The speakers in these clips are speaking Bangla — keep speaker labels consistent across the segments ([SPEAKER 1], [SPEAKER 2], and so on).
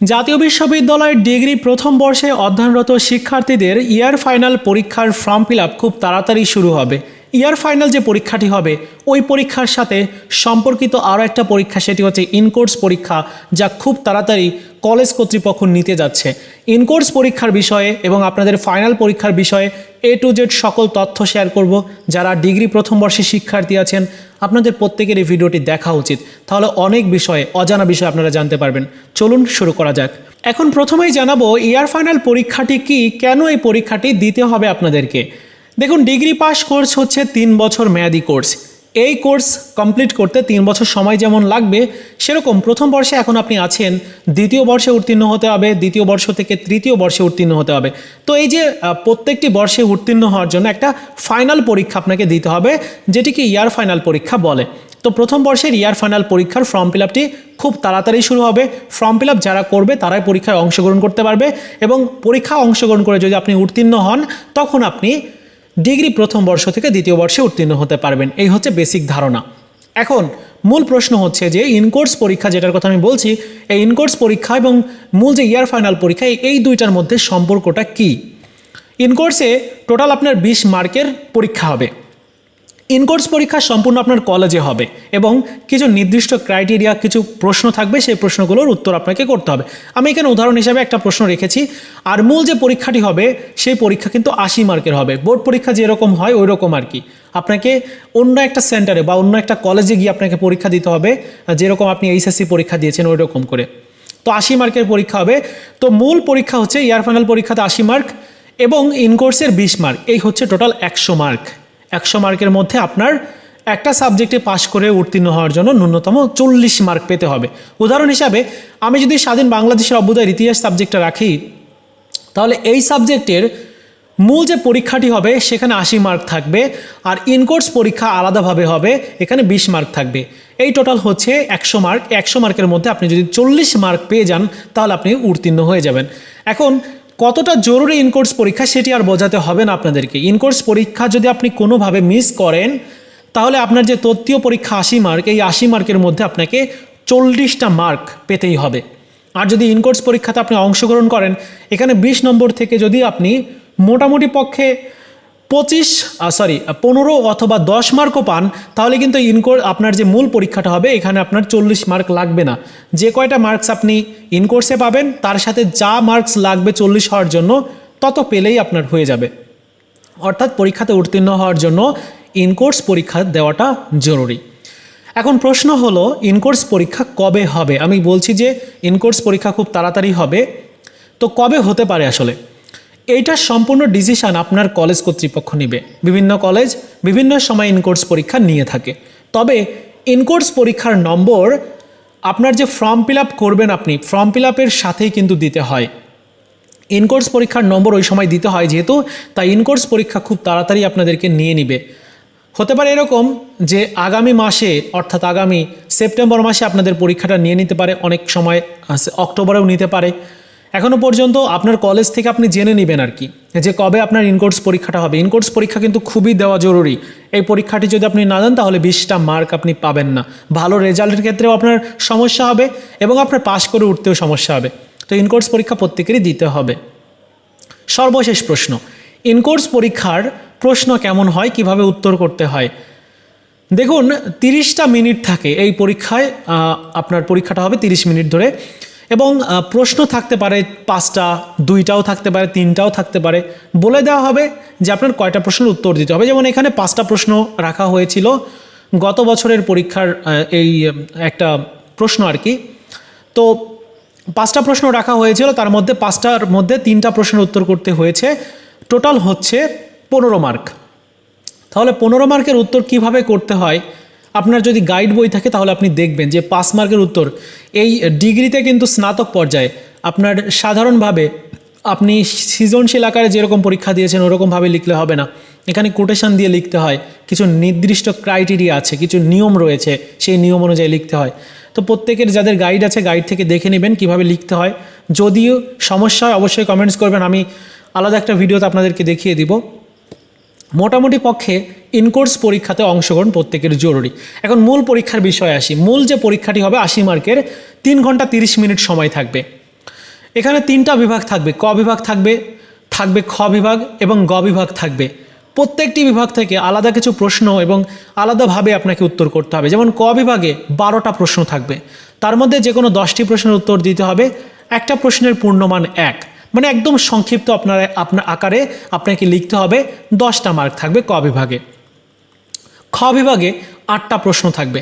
[SPEAKER 1] জাতীয় বিশ্ববিদ্যালয়ের ডিগ্রি প্রথম বর্ষে অধ্যয়নরত শিক্ষার্থীদের ইয়ার ফাইনাল পরীক্ষার ফর্ম ফিল খুব তাড়াতাড়ি শুরু হবে। ইয়ার ফাইনাল যে পরীক্ষাটি হবে, ওই পরীক্ষার সাথে সম্পর্কিত আরও একটা পরীক্ষা, সেটি হচ্ছে ইনকোর্স পরীক্ষা, যা খুব তাড়াতাড়ি কলেজ কর্তৃপক্ষ নিতে যাচ্ছে। ইনকোর্স পরীক্ষার বিষয়ে এবং আপনাদের ফাইনাল পরীক্ষার বিষয়ে এ টু জেড সকল তথ্য শেয়ার করব। যারা ডিগ্রি প্রথম বর্ষের শিক্ষার্থী আছেন, আপনাদের প্রত্যেকের এই ভিডিওটি দেখা উচিত। তাহলে অনেক বিষয়ে, অজানা বিষয় আপনারা জানতে পারবেন। চলুন শুরু করা যাক। এখন প্রথমেই জানাব, ইয়ার ফাইনাল পরীক্ষাটি কি? কেন এই পরীক্ষাটি দিতে হবে আপনাদেরকে? দেখুন ডিগ্রি পাস কোর্স হচ্ছে তিন বছর মেয়াদি কোর্স এই কোর্স কমপ্লিট করতে তিন বছর সময় যেমন লাগবে, সেরকম প্রথম বর্ষে এখন আপনি আছেন, দ্বিতীয় বর্ষে উত্তীর্ণ হতে হবে, দ্বিতীয় বর্ষ থেকে তৃতীয় বর্ষে উত্তীর্ণ হতে হবে। তো এই যে প্রত্যেকটি বর্ষে উত্তীর্ণ হওয়ার জন্য একটা ফাইনাল পরীক্ষা আপনাকে দিতে হবে যেটিকে ইয়ার ফাইনাল পরীক্ষা বলে। তো প্রথম বর্ষের ইয়ার ফাইনাল পরীক্ষার ফর্ম ফিল আপটি খুব তাড়াতাড়ি শুরু হবে। ফর্ম ফিল আপ যারা করবে, তারাই পরীক্ষায় অংশগ্রহণ করতে পারবে এবং পরীক্ষা অংশগ্রহণ করে যদি আপনি উত্তীর্ণ হন, তখন আপনি ডিগ্রি প্রথম বর্ষ থেকে দ্বিতীয় বর্ষে উত্তীর্ণ হতে পারবেন। এই হচ্ছে বেসিক ধারণা। এখন মূল প্রশ্ন হচ্ছে যে ইনকোর্স পরীক্ষা যেটার কথা আমি বলছি, এই ইনকোর্স পরীক্ষা এবং মূল যে ইয়ার ফাইনাল পরীক্ষা, এই- দুইটার মধ্যে সম্পর্কটা কী? ইনকোর্সে টোটাল আপনার বিশ মার্কের পরীক্ষা হবে। ইনকোর্স পরীক্ষা সম্পূর্ণ আপনার কলেজে হবে এবং কিছু নির্দিষ্ট ক্রাইটেরিয়া, কিছু প্রশ্ন থাকবে, সেই প্রশ্নগুলোর উত্তর আপনাকে করতে হবে। আমি এখানে উদাহরণ হিসাবে একটা প্রশ্ন রেখেছি। আর মূল যে পরীক্ষাটি হবে, সেই পরীক্ষা কিন্তু আশি মার্কের হবে। বোর্ড পরীক্ষা যেরকম হয় ওই রকম আর কি। আপনাকে অন্য একটা সেন্টারে বা অন্য একটা কলেজে গিয়ে আপনাকে পরীক্ষা দিতে হবে। যেরকম আপনি এইচএসসি পরীক্ষা দিয়েছেন ওই রকম করে। তো আশি মার্কের পরীক্ষা হবে। তো মূল পরীক্ষা হচ্ছে, ইয়ার ফাইনাল পরীক্ষাতে আশি মার্ক এবং ইনকোর্সের বিশ মার্ক। এই হচ্ছে টোটাল একশো মার্ক। একশো মার্কের মধ্যে আপনার একটা সাবজেক্টে পাশ করে উত্তীর্ণ হওয়ার জন্য ন্যূনতম চল্লিশ মার্ক পেতে হবে। উদাহরণ হিসাবে, আমি যদি স্বাধীন বাংলাদেশের অভ্যুদয়ের ইতিহাস সাবজেক্টটা রাখি, তাহলে এই সাবজেক্টের মূল যে পরীক্ষাটি হবে, সেখানে আশি মার্ক থাকবে আর ইনকোর্স পরীক্ষা আলাদাভাবে হবে, এখানে বিশ মার্ক থাকবে। এই টোটাল হচ্ছে একশো মার্ক। একশো মার্কের মধ্যে আপনি যদি চল্লিশ মার্ক পেয়ে যান, তাহলে আপনি উত্তীর্ণ হয়ে যাবেন। এখন কতটা জরুরি ইনকোর্স পরীক্ষা সেটি আর বোঝাতে হবে না আপনাদেরকে। ইনকোর্স পরীক্ষা যদি আপনি কোনোভাবে মিস করেন, তাহলে আপনার যে তত্ত্বীয় পরীক্ষা আশি মার্ক এই আশি মার্কের মধ্যে আপনাকে চল্লিশটা মার্ক পেতেই হবে। আর যদি ইনকোর্স পরীক্ষাতে আপনি অংশগ্রহণ করেন, এখানে বিশ নম্বর থেকে যদি আপনি মোটামুটি পক্ষে পঁচিশ সরি পনেরো অথবা দশ মার্কও পান, তাহলে কিন্তু ইনকোর আপনার যে মূল পরীক্ষাটা হবে, এখানে আপনার চল্লিশ মার্ক লাগবে না। যে কয়টা মার্কস আপনি ইনকোর্সে পাবেন, তার সাথে যা মার্কস লাগবে চল্লিশ হওয়ার জন্য, তত পেলেই আপনার হয়ে যাবে। অর্থাৎ পরীক্ষাতে উত্তীর্ণ হওয়ার জন্য ইনকোর্স পরীক্ষা দেওয়াটা জরুরি। এখন প্রশ্ন হলো ইনকোর্স পরীক্ষা কবে হবে? আমি বলছি যে ইনকোর্স পরীক্ষা খুব তাড়াতাড়ি হবে। তো কবে হতে পারে আসলে? এইটা সম্পূর্ণ ডিসিশন আপনার কলেজ কর্তৃপক্ষ নেবে। বিভিন্ন কলেজ বিভিন্ন সময় ইনকোর্স পরীক্ষা নিয়ে থাকে। তবে ইনকোর্স পরীক্ষার নম্বর আপনার যে ফর্ম ফিল করবেন আপনি ফর্ম ফিল সাথেই কিন্তু দিতে হয়। ইনকোর্স পরীক্ষার নম্বর ওই সময় দিতে হয় যেহেতু, তাই ইনকোর্স পরীক্ষা খুব তাড়াতাড়ি আপনাদেরকে নিয়ে নিবে। হতে পারে এরকম যে আগামী মাসে, অর্থাৎ আগামী সেপ্টেম্বর মাসে আপনাদের পরীক্ষাটা নিয়ে নিতে পারে, অনেক সময় অক্টোবরেও নিতে পারে। এখনও পর্যন্ত আপনার কলেজ থেকে আপনি জেনে নেবেন আর কি, যে কবে আপনার ইনকোর্স পরীক্ষাটা হবে। ইনকোর্স পরীক্ষা কিন্তু খুবই দেওয়া জরুরি। এই পরীক্ষাটি যদি আপনি না দেন, তাহলে বিশটা মার্ক আপনি পাবেন না। ভালো রেজাল্টের ক্ষেত্রেও আপনার সমস্যা হবে এবং আপনার পাশ করে উঠতেও সমস্যা হবে। তো ইনকোর্স পরীক্ষা প্রত্যেকেরই দিতে হবে। সর্বশেষ প্রশ্ন ইনকোর্স পরীক্ষার প্রশ্ন কেমন হয়, কীভাবে উত্তর করতে হয়? দেখুন, তিরিশটা মিনিট থাকে এই পরীক্ষায় আপনার পরীক্ষাটা হবে তিরিশ মিনিট ধরে। এবং প্রশ্ন থাকতে পারে পাঁচটা, দুইটাও থাকতে পারে, তিনটাও থাকতে পারে। বলে দেওয়া হবে যে আপনার কয়টা প্রশ্নের উত্তর দিতে হবে। যেমন এখানে পাঁচটা প্রশ্ন রাখা হয়েছিল। গত বছরের পরীক্ষার এই, একটা প্রশ্ন আর কি। তো পাঁচটা প্রশ্ন রাখা হয়েছিল, তার মধ্যে পাঁচটার মধ্যে তিনটা প্রশ্নের উত্তর করতে হয়েছে। টোটাল হচ্ছে পনেরো মার্ক। তাহলে পনেরো মার্কের উত্তর কীভাবে করতে হয়? আপনার যদি গাইড বই থাকে, তাহলে আপনি দেখবেন যে পাঁচ মার্কের উত্তর। এই ডিগ্রিতে কিন্তু স্নাতক পর্যায়ে আপনার সাধারণভাবে আপনি সৃজনশীল আকারে যেরকম পরীক্ষা দিয়েছেন, ওরকমভাবে লিখলে হবে না। এখানে কোটেশন দিয়ে লিখতে হয়, কিছু নির্দিষ্ট ক্রাইটেরিয়া আছে, কিছু নিয়ম রয়েছে, সেই নিয়ম অনুযায়ী লিখতে হয়। তো প্রত্যেকের যাদের গাইড আছে গাইড থেকে দেখে নেবেন কীভাবে লিখতে হয়। যদিও সমস্যা হয়, অবশ্যই কমেন্টস করবেন। আমি আলাদা একটা ভিডিওতে আপনাদেরকে দেখিয়ে দিব। মোটামুটি পক্ষে ইনকোর্স পরীক্ষাতে অংশগ্রহণ প্রত্যেকের জরুরি। এখন মূল পরীক্ষার বিষয়ে আসি। মূল যে পরীক্ষাটি হবে আশি মার্কের তিন ঘণ্টা তিরিশ মিনিট সময় থাকবে। এখানে তিনটা বিভাগ থাকবে। ক বিভাগ থাকবে থাকবে খ বিভাগ এবং গ বিভাগ থাকবে। প্রত্যেকটি বিভাগ থেকে আলাদা কিছু প্রশ্ন এবং আলাদাভাবে আপনাকে উত্তর করতে হবে। যেমন ক বিভাগে বারোটা প্রশ্ন থাকবে। তার মধ্যে যে কোনো দশটি প্রশ্নের উত্তর দিতে হবে। একটা প্রশ্নের পূর্ণমান এক। মানে একদম সংক্ষিপ্ত আপনার আপনার আকারে আপনাকে লিখতে হবে, দশটা মার্ক থাকবে ক বিভাগে। খ বিভাগে আটটা প্রশ্ন থাকবে।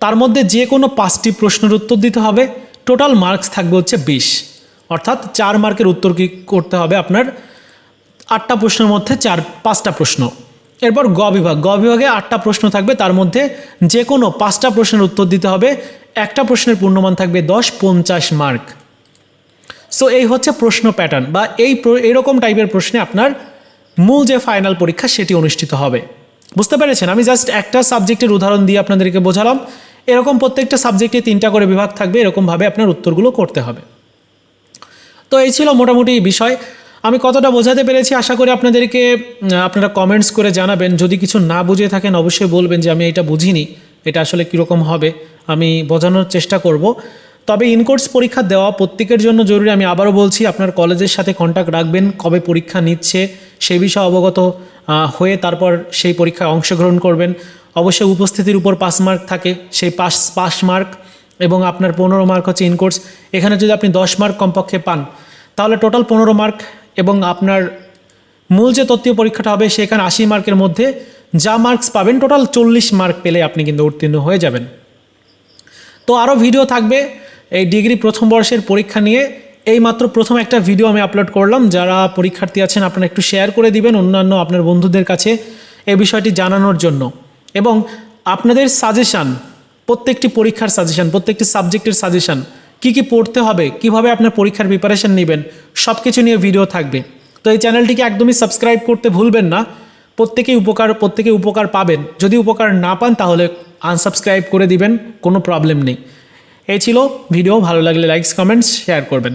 [SPEAKER 1] তার মধ্যে যে কোনো পাঁচটি প্রশ্নের উত্তর দিতে হবে টোটাল মার্কস থাকবে হচ্ছে বিশ। অর্থাৎ চার মার্কের উত্তর কি করতে হবে আপনার? আটটা প্রশ্নের মধ্যে চার, পাঁচটা প্রশ্ন। এরপর গ বিভাগ। গ বিভাগে আটটা প্রশ্ন থাকবে, তার মধ্যে যে কোনো পাঁচটা প্রশ্নের উত্তর দিতে হবে, একটা প্রশ্নের পূর্ণমান থাকবে দশ, পঞ্চাশ মার্ক সো এই হচ্ছে প্রশ্ন প্যাটার্ন বা এই এরকম টাইপের প্রশ্নে আপনার মূল যে ফাইনাল পরীক্ষা সেটি অনুষ্ঠিত হবে। বুঝতে পেরেছেন? আমি জাস্ট একটা সাবজেক্টের উদাহরণ দিয়ে আপনাদেরকে বোঝালাম। এরকম প্রত্যেকটা সাবজেক্টে তিনটা করে বিভাগ থাকবে, এরকমভাবে আপনার উত্তরগুলো করতে হবে। তো এই ছিল মোটামুটি বিষয়। আমি কতটা বোঝাতে পেরেছি আশা করি আপনাদেরকে আপনারা কমেন্টস করে জানাবেন। যদি কিছু না বুঝে থাকেন, অবশ্যই বলবেন যে আমি এটা বুঝিনি, এটা আসলে কীরকম হবে, আমি বোঝানোর চেষ্টা করব। তবে ইনকোর্স পরীক্ষা দেওয়া প্রত্যেকের জন্য জরুরি। আমি আবারও বলছি, আপনার কলেজের সাথে কন্ট্যাক্ট রাখবেন, কবে পরীক্ষা নিচ্ছে সেই বিষয়ে অবগত হয়ে তারপর সেই পরীক্ষায় অংশগ্রহণ করবেন। অবশ্যই উপস্থিতির উপর পাস মার্ক থাকে, সেই পাস পাস মার্ক এবং আপনার পনেরো মার্ক হচ্ছে ইনকোর্স এখানে যদি আপনি দশ মার্ক কমপক্ষে পান, তাহলে টোটাল পনেরো মার্ক এবং আপনার মূল যে তত্ত্বীয় পরীক্ষাটা হবে, সেখানে আশি মার্কের মধ্যে যা মার্কস পাবেন টোটাল চল্লিশ মার্ক পেলে আপনি কিন্তু উত্তীর্ণ হয়ে যাবেন। তো আরও ভিডিও থাকবে। এই ডিগ্রি প্রথম বর্ষের পরীক্ষা নিয়ে এই মাত্র প্রথম একটা ভিডিও আমি আপলোড করলাম। যারা পরীক্ষার্থী আছেন, আপনারা একটু শেয়ার করে দিবেন অন্যান্য আপনার বন্ধুদের কাছে এই বিষয়টি জানানোর জন্য। এবং আপনাদের সাজেশান প্রত্যেকটি পরীক্ষার সাজেশান প্রত্যেকটি সাবজেক্টের সাজেশান কী কী পড়তে হবে, কীভাবে আপনার পরীক্ষার প্রিপারেশন নেবেন সব কিছু নিয়ে ভিডিও থাকবে। তো এই চ্যানেলটিকে একদমই সাবস্ক্রাইব করতে ভুলবেন না। প্রত্যেকেই উপকার, প্রত্যেকে উপকার পাবেন। যদি উপকার না পান, তাহলে আনসাবস্ক্রাইব করে দিবেন, কোনো প্রবলেম নেই। এই ছিল ভিডিও। ভালো লাগলে লাইকস কমেন্টস শেয়ার করবেন।